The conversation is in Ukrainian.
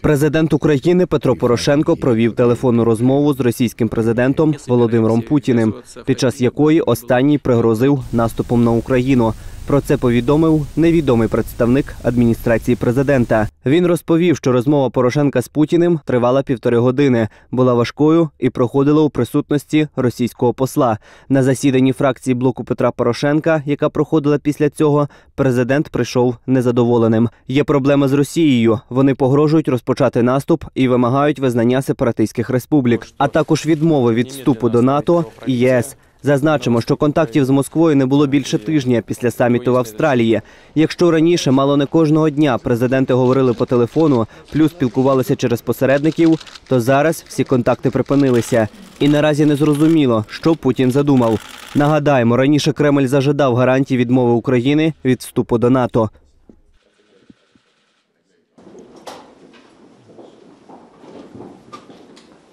Президент України Петро Порошенко провів телефонну розмову з російським президентом Володимиром Путіним, під час якої останній пригрозив наступом на Україну. Про це повідомив невідомий представник адміністрації президента. Він розповів, що розмова Порошенка з Путіним тривала півтори години, була важкою і проходила у присутності російського посла. На засіданні фракції блоку Петра Порошенка, яка проходила після цього, президент прийшов незадоволеним. Є проблема з Росією. Вони погрожують розпочати наступ і вимагають визнання сепаратистських республік, а також відмови від вступу до НАТО і ЄС. Зазначимо, що контактів з Москвою не було більше тижня після саміту в Австралії. Якщо раніше мало не кожного дня президенти говорили по телефону, плюс спілкувалися через посередників, то зараз всі контакти припинилися. І наразі не зрозуміло, що Путін задумав. Нагадаємо, раніше Кремль зажадав гарантії відмови України від вступу до НАТО.